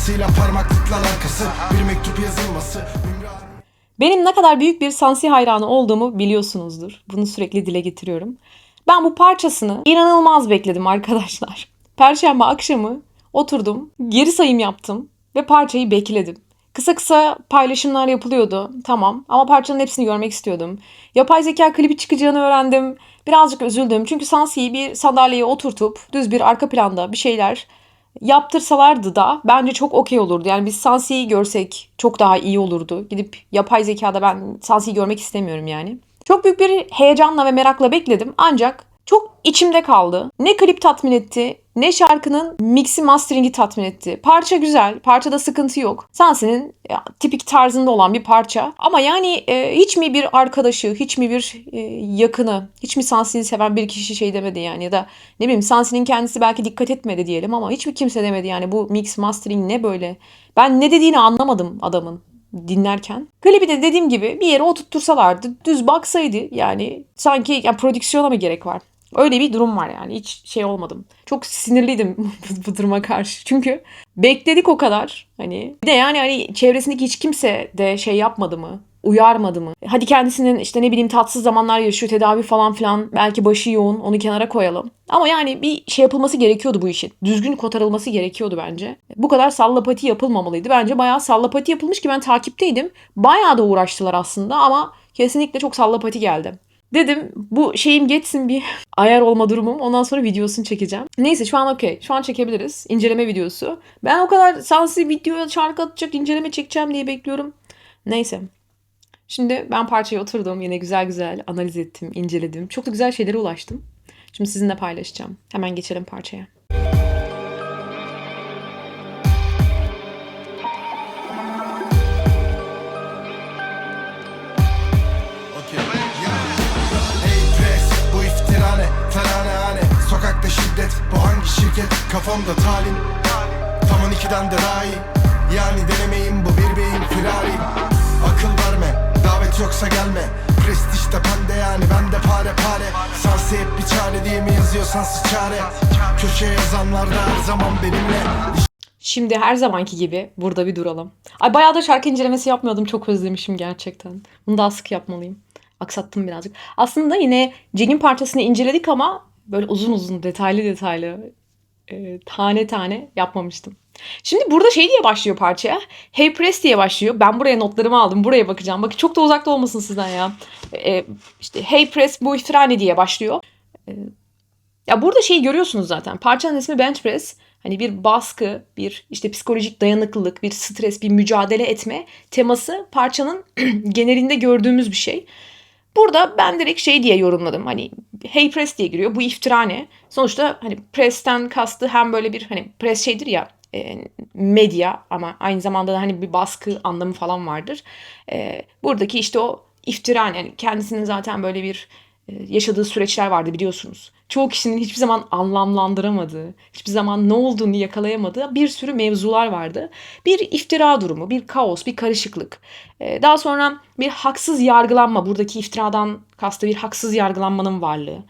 Sırasıyla parmaklıklar arkası Bir mektup yazılması Benim ne kadar büyük bir Sansi hayranı olduğumu biliyorsunuzdur. Bunu sürekli dile getiriyorum. Ben bu parçasını inanılmaz bekledim arkadaşlar. Perşembe akşamı oturdum, geri sayım yaptım ve parçayı bekledim. Kısa kısa paylaşımlar yapılıyordu. Tamam ama parçanın hepsini görmek istiyordum. Yapay zeka klibi çıkacağını öğrendim. Birazcık üzüldüm. Çünkü Sansi'yi bir sandalyeye oturtup düz bir arka planda bir şeyler yaptırsalardı da bence çok okey olurdu. Yani biz Sansi'yi görsek çok daha iyi olurdu. Gidip yapay zekada ben Sansi'yi görmek istemiyorum yani. Çok büyük bir heyecanla ve merakla bekledim ancak çok içimde kaldı. Ne klip tatmin etti ne şarkının mixi mastering'i tatmin etti. Parça güzel, parçada sıkıntı yok. Sansi'nin tipik tarzında olan bir parça. Ama yani e, hiç mi bir arkadaşı, hiç mi bir e, yakını, hiç mi Sansi'yi seven bir kişi şey demedi yani ya da ne bileyim Sansi'nin kendisi belki dikkat etmedi diyelim ama hiçbir kimse demedi yani bu mix mastering ne böyle. Ben ne dediğini anlamadım adamın dinlerken. Klibi de dediğim gibi bir yere oturttursalardı, düz baksaydı yani sanki ya prodüksiyona mı gerek var? Öyle bir durum var yani. Hiç şey olmadım. Çok sinirliydim bu, duruma karşı. Çünkü bekledik o kadar. Hani bir de yani hani çevresindeki hiç kimse de şey yapmadı mı? Uyarmadı mı? Hadi kendisinin işte ne bileyim tatsız zamanlar yaşıyor, tedavi falan filan. Belki başı yoğun, onu kenara koyalım. Ama yani bir şey yapılması gerekiyordu bu işin. Düzgün kotarılması gerekiyordu bence. Bu kadar sallapati yapılmamalıydı. Bence bayağı sallapati yapılmış ki ben takipteydim. Bayağı da uğraştılar aslında ama kesinlikle çok sallapati geldi. Dedim bu şeyim geçsin bir ayar olma durumum. Ondan sonra videosunu çekeceğim. Neyse şu an okey. Şu an çekebiliriz. İnceleme videosu. Ben o kadar sansi video şarkı atacak inceleme çekeceğim diye bekliyorum. Neyse. Şimdi ben parçaya oturdum. Yine güzel güzel analiz ettim, inceledim. Çok da güzel şeylere ulaştım. Şimdi sizinle paylaşacağım. Hemen geçelim parçaya. Şirket Kafamda talim Tam 12'den de daha Yani denemeyin bu bir beyin firari Akıl verme Davet yoksa gelme Prestij tepende yani ben de pare pare Sansi hep bir çare diye mi yazıyorsan sıçare Köşeye yazanlar da her zaman benimle Şimdi her zamanki gibi burada bir duralım. Ay bayağı da şarkı incelemesi yapmıyordum. Çok özlemişim gerçekten. Bunu daha sık yapmalıyım. Aksattım birazcık. Aslında yine Cen'in parçasını inceledik ama böyle uzun uzun detaylı detaylı e, tane tane yapmamıştım. Şimdi burada şey diye başlıyor parçaya. Hey Press diye başlıyor. Ben buraya notlarımı aldım. Buraya bakacağım. Bakın çok da uzakta olmasın sizden ya. E, işte Hey Press bu iftira ne diye başlıyor. E, ya burada şeyi görüyorsunuz zaten. Parçanın ismi Bench Press. Hani bir baskı, bir işte psikolojik dayanıklılık, bir stres, bir mücadele etme teması parçanın genelinde gördüğümüz bir şey. Burada ben direkt şey diye yorumladım. Hani hey press diye giriyor. Bu iftira ne? Sonuçta hani press'ten kastı hem böyle bir hani press şeydir ya e, medya ama aynı zamanda da hani bir baskı anlamı falan vardır. E, buradaki işte o iftira yani kendisinin zaten böyle bir yaşadığı süreçler vardı biliyorsunuz. Çoğu kişinin hiçbir zaman anlamlandıramadığı, hiçbir zaman ne olduğunu yakalayamadığı bir sürü mevzular vardı. Bir iftira durumu, bir kaos, bir karışıklık. E, Daha sonra bir haksız yargılanma, buradaki iftiradan kastı bir haksız yargılanmanın varlığı.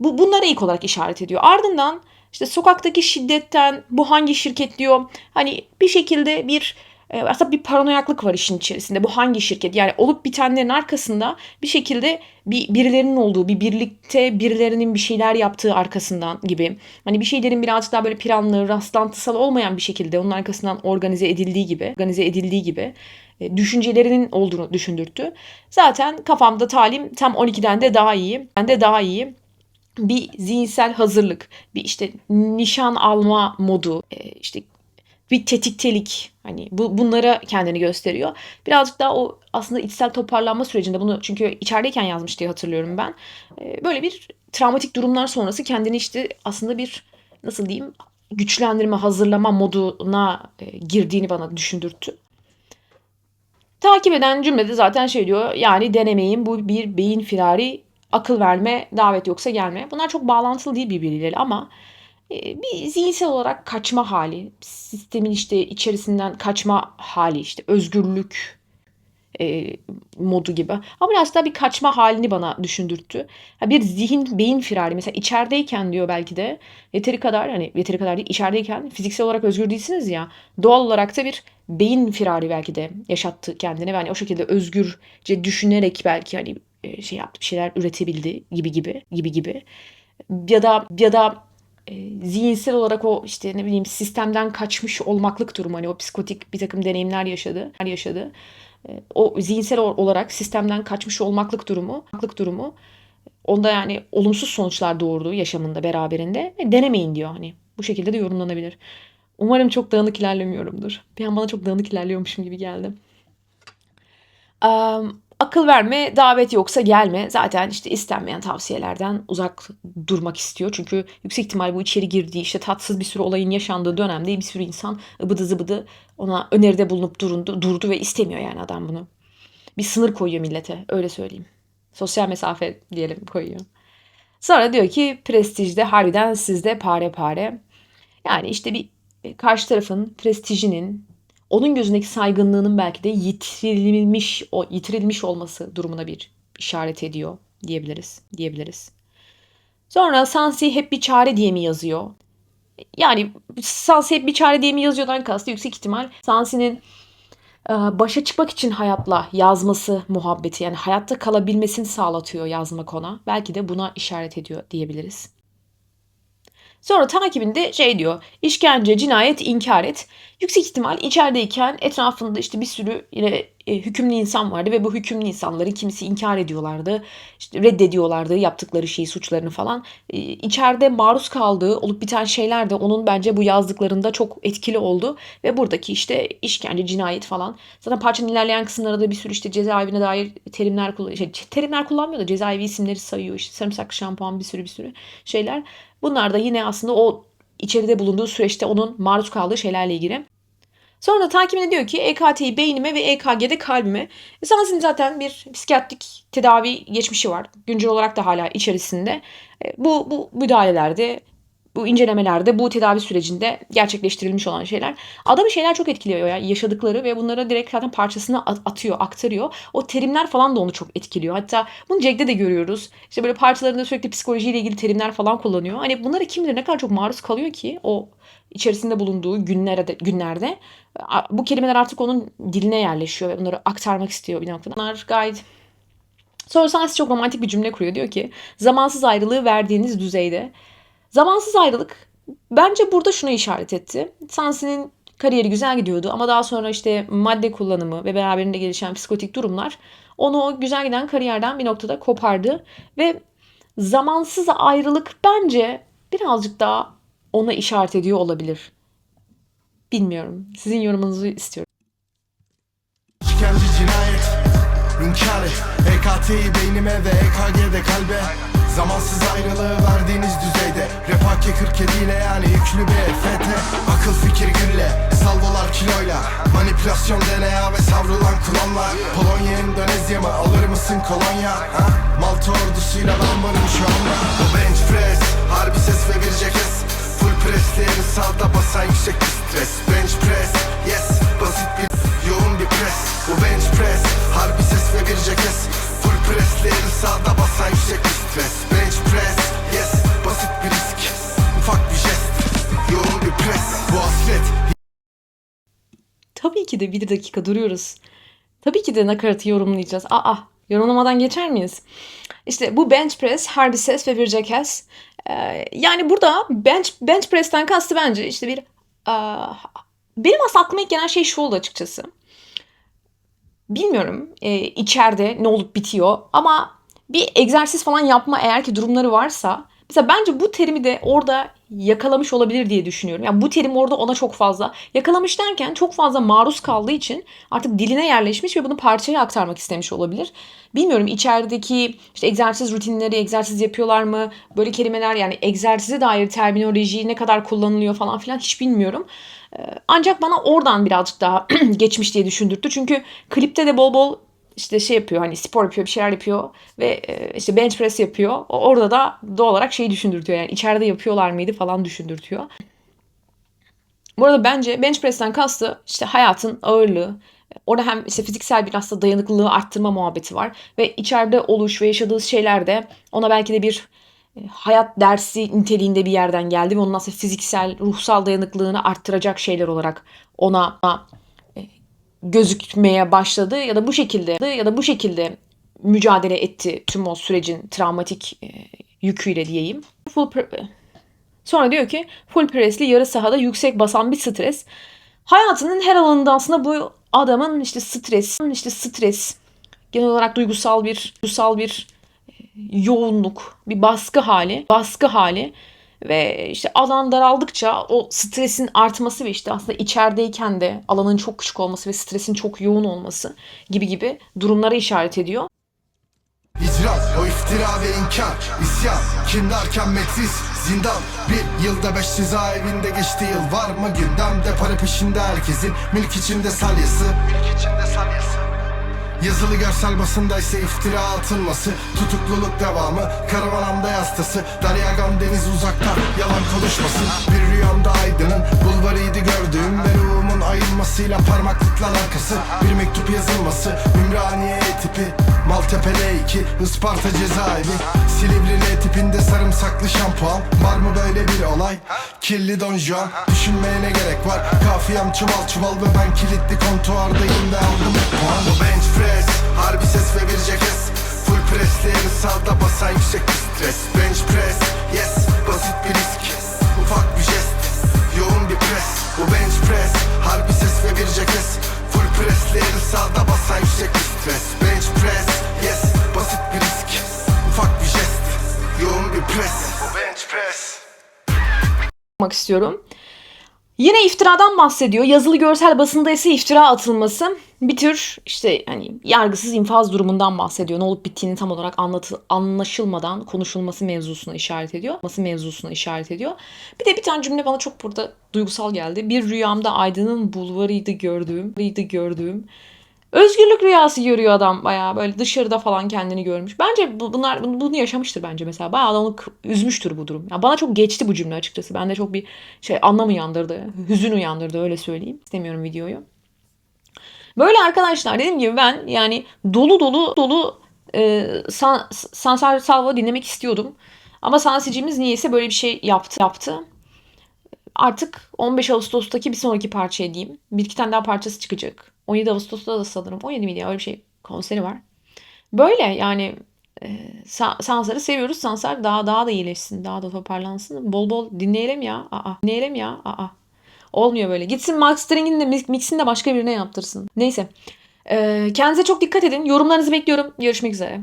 Bu bunlara ilk olarak işaret ediyor. Ardından işte sokaktaki şiddetten bu hangi şirket diyor. Hani bir şekilde bir e, aslında bir paranoyaklık var işin içerisinde. Bu hangi şirket? Yani olup bitenlerin arkasında bir şekilde bir birilerinin olduğu, bir birlikte birilerinin bir şeyler yaptığı arkasından gibi. Hani bir şeylerin birazcık daha böyle planlı, rastlantısal olmayan bir şekilde onun arkasından organize edildiği gibi, organize edildiği gibi e, düşüncelerinin olduğunu düşündürttü. Zaten kafamda talim tam 12'den de daha iyi. Ben de daha iyi bir zihinsel hazırlık, bir işte nişan alma modu, e, işte bir tetiktelik hani bu bunlara kendini gösteriyor. Birazcık daha o aslında içsel toparlanma sürecinde bunu çünkü içerideyken yazmış diye hatırlıyorum ben. E, Böyle bir travmatik durumlar sonrası kendini işte aslında bir nasıl diyeyim güçlendirme, hazırlama moduna e, girdiğini bana düşündürttü. Takip eden cümlede zaten şey diyor yani denemeyin bu bir beyin firari akıl verme davet yoksa gelme. Bunlar çok bağlantılı değil birbirleriyle ama bir zihinsel olarak kaçma hali, sistemin işte içerisinden kaçma hali işte özgürlük e, modu gibi. Ama biraz daha bir kaçma halini bana düşündürttü. Ha, bir zihin beyin firari. Mesela içerideyken diyor belki de yeteri kadar hani yeteri kadar değil içerideyken fiziksel olarak özgür değilsiniz ya. Doğal olarak da bir beyin firari belki de yaşattı kendine. Yani o şekilde özgürce düşünerek belki hani şey yaptı bir şeyler üretebildi gibi gibi gibi gibi. Ya da ya da e, zihinsel olarak o işte ne bileyim sistemden kaçmış olmaklık durumu hani o psikotik bir takım deneyimler yaşadı yaşadı. E, o zihinsel ol- olarak sistemden kaçmış olmaklık durumu, olmaklık durumu onda yani olumsuz sonuçlar doğurdu yaşamında beraberinde. E, denemeyin diyor hani. Bu şekilde de yorumlanabilir. Umarım çok dağınık ilerlemiyorumdur. Bir an bana çok dağınık ilerliyormuşum gibi geldi. Am, akıl verme, davet yoksa gelme. Zaten işte istenmeyen tavsiyelerden uzak durmak istiyor. Çünkü yüksek ihtimal bu içeri girdiği işte tatsız bir sürü olayın yaşandığı dönemde bir sürü insan ıbıdı zıbıdı ona öneride bulunup durundu, durdu ve istemiyor yani adam bunu. Bir sınır koyuyor millete öyle söyleyeyim. Sosyal mesafe diyelim koyuyor. Sonra diyor ki prestijde harbiden sizde pare pare. Yani işte bir karşı tarafın prestijinin onun gözündeki saygınlığının belki de yitirilmiş o yitirilmiş olması durumuna bir işaret ediyor diyebiliriz diyebiliriz. Sonra Sansi hep bir çare diye mi yazıyor? Yani Sansi hep bir çare diye mi yazıyordan kastı yüksek ihtimal Sansi'nin e, başa çıkmak için hayatla yazması muhabbeti yani hayatta kalabilmesini sağlatıyor yazmak ona. Belki de buna işaret ediyor diyebiliriz. Sonra takibinde şey diyor. işkence, cinayet, inkar et. Yüksek ihtimal içerideyken etrafında işte bir sürü yine e, hükümlü insan vardı ve bu hükümlü insanları kimisi inkar ediyorlardı. işte reddediyorlardı yaptıkları şeyi, suçlarını falan. E, içeride maruz kaldığı olup biten şeyler de onun bence bu yazdıklarında çok etkili oldu. Ve buradaki işte işkence, cinayet falan. Zaten parçanın ilerleyen kısımlarında da bir sürü işte cezaevine dair terimler kullanıyor. Şey, terimler kullanmıyor da cezaevi isimleri sayıyor. İşte sarımsak, şampuan bir sürü bir sürü şeyler. Bunlar da yine aslında o içeride bulunduğu süreçte onun maruz kaldığı şeylerle ilgili. Sonra takibinde diyor ki EKT'yi beynime ve EKG'de kalbime. E, Sansin zaten bir psikiyatrik tedavi geçmişi var. Güncel olarak da hala içerisinde. E, Bu, bu müdahalelerde, bu incelemelerde, bu tedavi sürecinde gerçekleştirilmiş olan şeyler. Adamı şeyler çok etkiliyor ya. Yaşadıkları ve bunları direkt zaten parçasına at- atıyor, aktarıyor. O terimler falan da onu çok etkiliyor. Hatta bunu Jack'te de görüyoruz. İşte böyle parçalarında sürekli psikolojiyle ilgili terimler falan kullanıyor. Hani bunlara kim bilir ne kadar çok maruz kalıyor ki o içerisinde bulunduğu günlerde, günlerde bu kelimeler artık onun diline yerleşiyor ve bunları aktarmak istiyor bir noktada. Bunlar gayet Sonra Sansi çok romantik bir cümle kuruyor. Diyor ki zamansız ayrılığı verdiğiniz düzeyde. Zamansız ayrılık bence burada şunu işaret etti. Sansi'nin kariyeri güzel gidiyordu ama daha sonra işte madde kullanımı ve beraberinde gelişen psikotik durumlar onu o güzel giden kariyerden bir noktada kopardı ve zamansız ayrılık bence birazcık daha ona işaret ediyor olabilir. Bilmiyorum. Sizin yorumunuzu istiyorum. İşkence cinayet et EKT'yi beynime ve EKG'de kalbe Zamansız ayrılığı verdiğiniz düzeyde. Repake 47 ile yani yüklü bir EFT Akıl fikir gülle Salvolar kiloyla. Manipülasyon DNA ve savrulan klonlar Polonya Endonezya mı alır mısın kolonya? Ha? Malta ordusuyla ben varım şu anda. Bu bench press ki de bir dakika duruyoruz. Tabii ki de nakaratı yorumlayacağız. Aa, yorumlamadan geçer miyiz? İşte bu bench press, harbi ses ve bir jackass. Ee, yani burada bench, bench press'ten kastı bence işte bir... aa, benim aslında aklıma ilk gelen şey şu oldu açıkçası. Bilmiyorum e, içeride ne olup bitiyor ama bir egzersiz falan yapma eğer ki durumları varsa mesela bence bu terimi de orada yakalamış olabilir diye düşünüyorum. Yani bu terim orada ona çok fazla yakalamış derken çok fazla maruz kaldığı için artık diline yerleşmiş ve bunu parçaya aktarmak istemiş olabilir. Bilmiyorum içerideki işte egzersiz rutinleri, egzersiz yapıyorlar mı? Böyle kelimeler yani egzersize dair terminoloji ne kadar kullanılıyor falan filan hiç bilmiyorum. Ee, Ancak bana oradan birazcık daha geçmiş diye düşündürttü. Çünkü klipte de bol bol işte şey yapıyor hani spor yapıyor bir şeyler yapıyor ve e, işte bench press yapıyor. Orada da doğal olarak şeyi düşündürtüyor yani içeride yapıyorlar mıydı falan düşündürtüyor. Bu arada bence bench press'ten kastı işte hayatın ağırlığı Orada hem işte fiziksel bir aslında dayanıklılığı arttırma muhabbeti var. Ve içeride oluş ve yaşadığı şeyler de ona belki de bir e, hayat dersi niteliğinde bir yerden geldi ve onun aslında fiziksel, ruhsal dayanıklılığını arttıracak şeyler olarak ona gözükmeye başladı ya da bu şekilde ya da bu şekilde mücadele etti tüm o sürecin travmatik e, yüküyle diyeyim. Full Sonra diyor ki full presli yarı sahada yüksek basan bir stres. Hayatının her alanında aslında bu adamın işte stres, işte stres, genel olarak duygusal bir duygusal bir e, yoğunluk, bir baskı hali, baskı hali ve işte alan daraldıkça o stresin artması ve işte aslında içerideyken de alanın çok küçük olması ve stresin çok yoğun olması gibi gibi durumlara işaret ediyor. İcra, o iftira ve inkar, isyan Kim derken metris, zindan. Bir yılda beş cezaevinde geçti yıl Var mı gündemde? Para peşinde herkesin Milk içinde salyası. Milk içinde salyası Yazılı görsel basında ise iftira atılması Tutukluluk devamı Karavanamda yastası Deryagan deniz uzakta Yalan konuşmasın Bir rüyamda aydının Bulvarıydı gördüğüm Ve ruhumun ayılmasıyla parmaklıklar arkası Bir mektup yazılması Ümraniye tipi Maltepe L2 Isparta cezaevi Silivri L tipinde sarımsaklı şampuan Var mı böyle bir olay? Kirli Don Juan Düşünmeye ne gerek var? Kafiyem çuval çuval ve ben kilitli kontuardayım ve aldım. Puan Bu bench press Harbi ses ve bir cekes Full pressli yarı sağda basan yüksek stres. Bench press Yes basit bir risk. Ufak bir jest Yoğun bir pres. Bu bench press Harbi ses ve bir cekes Full pressli yarı sağda basan yüksek stres. Bench press Yes basit bir risk. Ufak bir jest Yoğun bir pres. Bu bench press. İstiyorum. Yine iftiradan bahsediyor. Yazılı görsel basında ise iftira atılması bir tür işte hani yargısız infaz durumundan bahsediyor. Ne olup bittiğini tam olarak anlatı, anlaşılmadan konuşulması mevzusuna işaret ediyor.Ması mevzusuna işaret ediyor. Bir de bir tane cümle bana çok burada duygusal geldi. Bir rüyamda Aydın'ın bulvarıydı gördüğüm, gördüğüm. Özgürlük rüyası görüyor adam bayağı böyle dışarıda falan kendini görmüş. Bence bu- bunlar bunu yaşamıştır bence mesela. Bayağı k- üzmüştür bu durum. Ya bana çok geçti bu cümle açıkçası. Bende çok bir şey anlam uyandırdı. Hüzün uyandırdı öyle söyleyeyim. İstemiyorum videoyu. Böyle arkadaşlar dediğim gibi ben yani dolu dolu dolu e, San, Sansar Salvo dinlemek istiyordum. Ama Sansicimiz niyeyse böyle bir şey yaptı. yaptı. Artık 15 Ağustos'taki bir sonraki parçaya diyeyim. Bir iki tane daha parçası çıkacak. 17 Ağustos'ta da sanırım. 17 miydi öyle bir şey konseri var. Böyle yani e, Sa- Sansar'ı seviyoruz. Sansar daha daha da iyileşsin. Daha da toparlansın. Bol bol dinleyelim ya. Aa, dinleyelim ya. Aa. Olmuyor böyle. Gitsin Mark String'in de mix- mixini de başka birine yaptırsın. Neyse. E, kendinize çok dikkat edin. Yorumlarınızı bekliyorum. Görüşmek üzere.